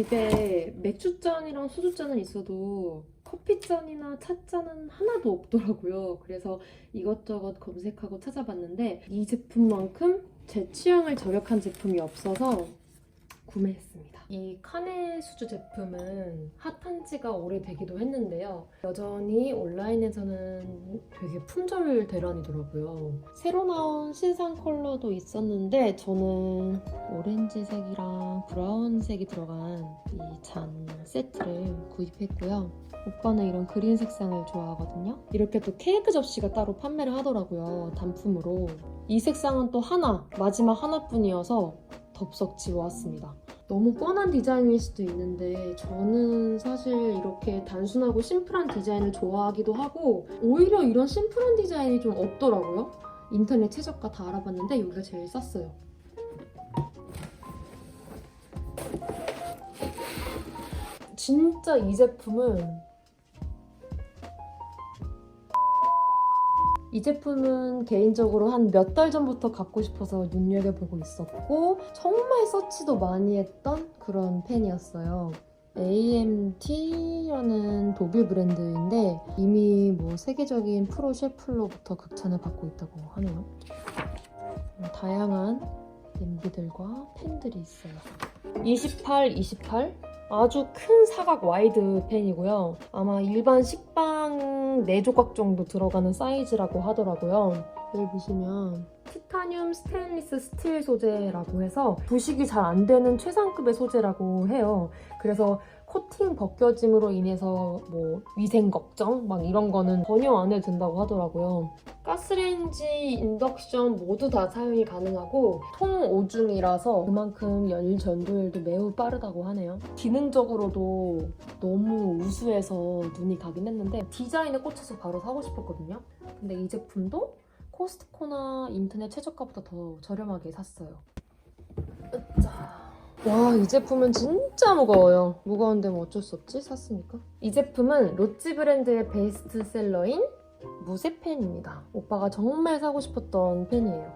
집에 맥주잔이랑 소주잔은 있어도 커피잔이나 찻잔은 하나도 없더라고요. 그래서 이것저것 검색하고 찾아봤는데 이 제품만큼 제 취향을 저격한 제품이 없어서 구매했습니다. 이 카네 수주 제품은 핫한 지가 오래되기도 했는데요. 여전히 온라인에서는 되게 품절 대란이더라고요. 새로 나온 신상 컬러도 있었는데 저는 오렌지색이랑 브라운색이 들어간 이 잔 세트를 구입했고요. 오빠는 이런 그린 색상을 좋아하거든요. 이렇게 또 케이크 접시가 따로 판매를 하더라고요. 단품으로. 이 색상은 또 하나, 마지막 하나뿐이어서 덥석 지워왔습니다. 너무 뻔한 디자인일 수도 있는데 저는 사실 이렇게 단순하고 심플한 디자인을 좋아하기도 하고 오히려 이런 심플한 디자인이 좀 없더라고요. 인터넷 최저가 다 알아봤는데 여기가 제일 쌌어요. 진짜 이 제품은 이 제품은 개인적으로 한 몇 달 전부터 갖고 싶어서 눈여겨보고 있었고 정말 서치도 많이 했던 그런 펜이었어요. AMT라는 독일 브랜드인데 이미 뭐 세계적인 프로 셰플로부터 극찬을 받고 있다고 하네요. 음, 다양한 냄비들과 펜들이 있어요. 28, 28 아주 큰 사각 와이드 펜이고요. 아마 일반 식빵 4조각 정도 들어가는 사이즈라고 하더라고요. 여기 보시면 티타늄 스테인리스 스틸 소재라고 해서 부식이 잘 안 되는 최상급의 소재라고 해요. 그래서 코팅 벗겨짐으로 인해서 뭐 위생 걱정 막 이런 거는 전혀 안 해도 된다고 하더라고요. 가스레인지, 인덕션 모두 다 사용이 가능하고 통오중이라서 그만큼 열 전도율도 매우 빠르다고 하네요. 기능적으로도 너무 우수해서 눈이 가긴 했는데 디자인에 꽂혀서 바로 사고 싶었거든요. 근데 이 제품도 코스트코나 인터넷 최저가보다 더 저렴하게 샀어요. 으짜. 와, 이 제품은 진짜 무거워요. 무거운데 뭐 어쩔 수 없지? 샀으니까. 이 제품은 로찌 브랜드의 베스트셀러인 무쇠펜입니다. 오빠가 정말 사고 싶었던 펜이에요.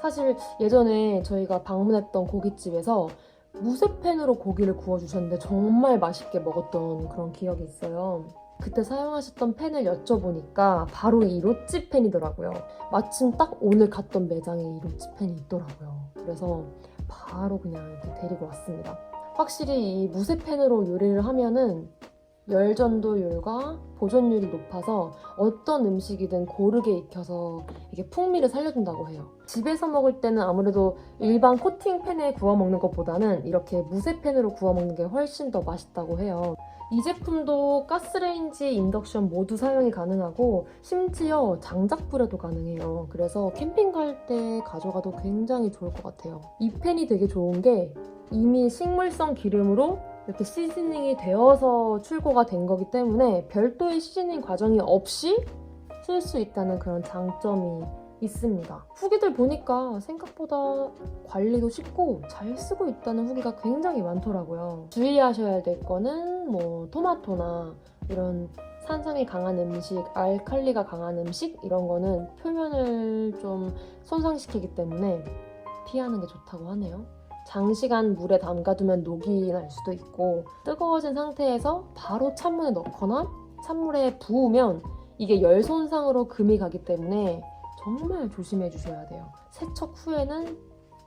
사실 예전에 저희가 방문했던 고깃집에서 무쇠펜으로 고기를 구워주셨는데 정말 맛있게 먹었던 그런 기억이 있어요. 그때 사용하셨던 펜을 여쭤보니까 바로 이 로찌 펜이더라고요. 마침 딱 오늘 갔던 매장에 이 로찌 펜이 있더라고요. 그래서 바로 그냥 이렇게 데리고 왔습니다. 확실히 이 무쇠펜으로 요리를 하면은 열전도율과 보존율이 높아서 어떤 음식이든 고르게 익혀서 이게 풍미를 살려준다고 해요. 집에서 먹을 때는 아무래도 일반 코팅팬에 구워 먹는 것보다는 이렇게 무쇠팬으로 구워 먹는 게 훨씬 더 맛있다고 해요. 이 제품도 가스레인지, 인덕션 모두 사용이 가능하고 심지어 장작불에도 가능해요. 그래서 캠핑 갈 때 가져가도 굉장히 좋을 것 같아요. 이 팬이 되게 좋은 게 이미 식물성 기름으로 이렇게 시즈닝이 되어서 출고가 된 거기 때문에 별도의 시즈닝 과정이 없이 쓸 수 있다는 그런 장점이 있습니다. 후기들 보니까 생각보다 관리도 쉽고 잘 쓰고 있다는 후기가 굉장히 많더라고요. 주의하셔야 될 거는 뭐 토마토나 이런 산성이 강한 음식, 알칼리가 강한 음식 이런 거는 표면을 좀 손상시키기 때문에 피하는 게 좋다고 하네요. 장시간 물에 담가두면 녹이 날 수도 있고 뜨거워진 상태에서 바로 찬물에 넣거나 찬물에 부으면 이게 열 손상으로 금이 가기 때문에 정말 조심해 주셔야 돼요. 세척 후에는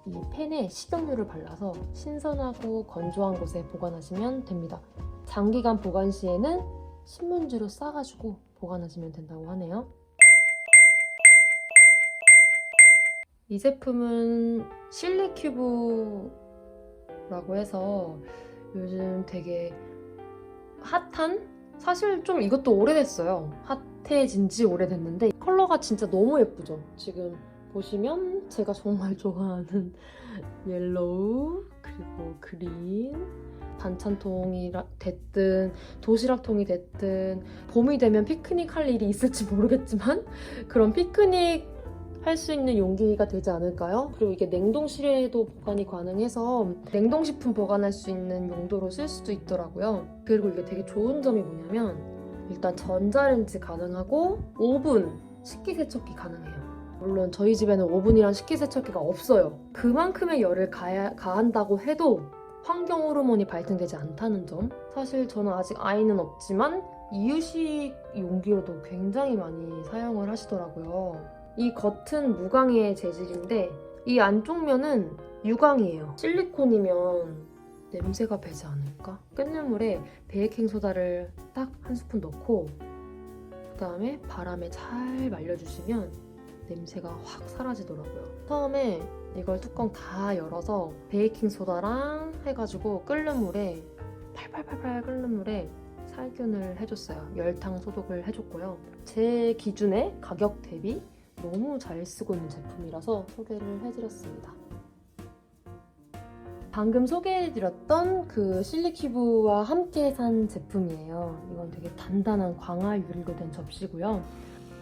이 팬에 식용유를 발라서 신선하고 건조한 곳에 보관하시면 됩니다. 장기간 보관 시에는 신문지로 싸가지고 보관하시면 된다고 하네요. 이 제품은 실리큐브라고 해서 요즘 되게 핫한? 사실 좀 이것도 오래됐어요. 핫해진 지 오래됐는데 컬러가 진짜 너무 예쁘죠? 지금 보시면 제가 정말 좋아하는 옐로우 그리고 그린 반찬통이 됐든 도시락통이 됐든 봄이 되면 피크닉 할 일이 있을지 모르겠지만 그런 피크닉 할 수 있는 용기가 되지 않을까요? 그리고 이게 냉동실에도 보관이 가능해서 냉동식품 보관할 수 있는 용도로 쓸 수도 있더라고요. 그리고 이게 되게 좋은 점이 뭐냐면 일단 전자레인지 가능하고 오븐 식기세척기 가능해요. 물론 저희 집에는 오븐이랑 식기세척기가 없어요. 그만큼의 열을 가야, 가한다고 해도 환경 호르몬이 발생되지 않다는 점. 사실 저는 아직 아이는 없지만 이유식 용기로도 굉장히 많이 사용을 하시더라고요. 이 겉은 무광의 재질인데 이 안쪽 면은 유광이에요. 실리콘이면 냄새가 배지 않을까? 끓는 물에 베이킹 소다를 딱 한 스푼 넣고 그 다음에 바람에 잘 말려주시면 냄새가 확 사라지더라고요. 처음에 이걸 뚜껑 다 열어서 베이킹 소다랑 해가지고 끓는 물에 팔팔팔팔 끓는 물에 살균을 해줬어요. 열탕 소독을 해줬고요. 제 기준에 가격 대비 너무 잘 쓰고 있는 제품이라서 소개를 해드렸습니다. 방금 소개해드렸던 그 실리큐브와 함께 산 제품이에요. 이건 되게 단단한 광화 유리로 된 접시고요.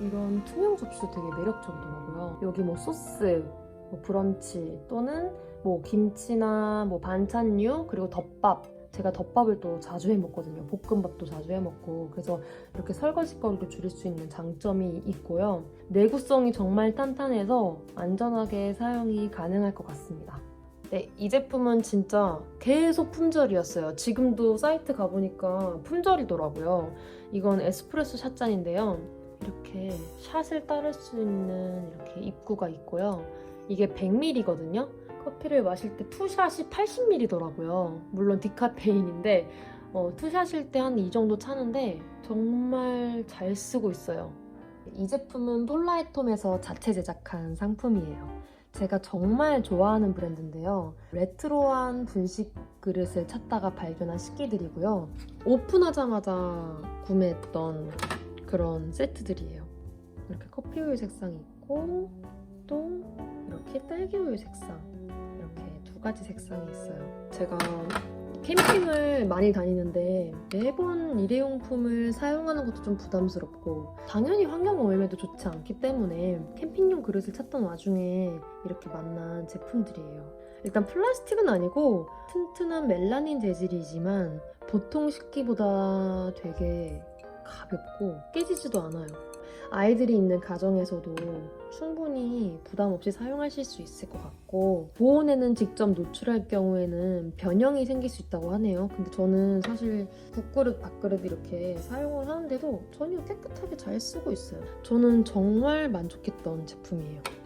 이런 투명 접시도 되게 매력적이더라고요. 여기 뭐 소스, 뭐 브런치 또는 뭐 김치나 뭐 반찬류 그리고 덮밥 제가 덮밥을 또 자주 해 먹거든요. 볶음밥도 자주 해 먹고 그래서 이렇게 설거지 거리를 줄일 수 있는 장점이 있고요. 내구성이 정말 탄탄해서 안전하게 사용이 가능할 것 같습니다. 네, 이 제품은 진짜 계속 품절이었어요. 지금도 사이트 가보니까 품절이더라고요. 이건 에스프레소 샷잔인데요. 이렇게 샷을 따를 수 있는 이렇게 입구가 있고요. 이게 100ml거든요. 커피를 마실 때 투샷이 80ml더라고요. 물론 디카페인인데 어, 투샷일 때 한 이 정도 차는데 정말 잘 쓰고 있어요. 이 제품은 폴라에톰에서 자체 제작한 상품이에요. 제가 정말 좋아하는 브랜드인데요. 레트로한 분식 그릇을 찾다가 발견한 식기들이고요. 오픈하자마자 구매했던 그런 세트들이에요. 이렇게 커피 우유 색상이 있고 또 이렇게 딸기 우유 색상 가지 색상이 있어요. 제가 캠핑을 많이 다니는데 매번 일회용품을 사용하는 것도 좀 부담스럽고 당연히 환경 오염에도 좋지 않기 때문에 캠핑용 그릇을 찾던 와중에 이렇게 만난 제품들이에요. 일단 플라스틱은 아니고 튼튼한 멜라닌 재질이지만 보통 식기보다 되게 가볍고 깨지지도 않아요. 아이들이 있는 가정에서도 충분히 부담 없이 사용하실 수 있을 것 같고 보온에는 직접 노출할 경우에는 변형이 생길 수 있다고 하네요. 근데 저는 사실 국그릇, 밥그릇 이렇게 사용을 하는데도 전혀 깨끗하게 잘 쓰고 있어요. 저는 정말 만족했던 제품이에요.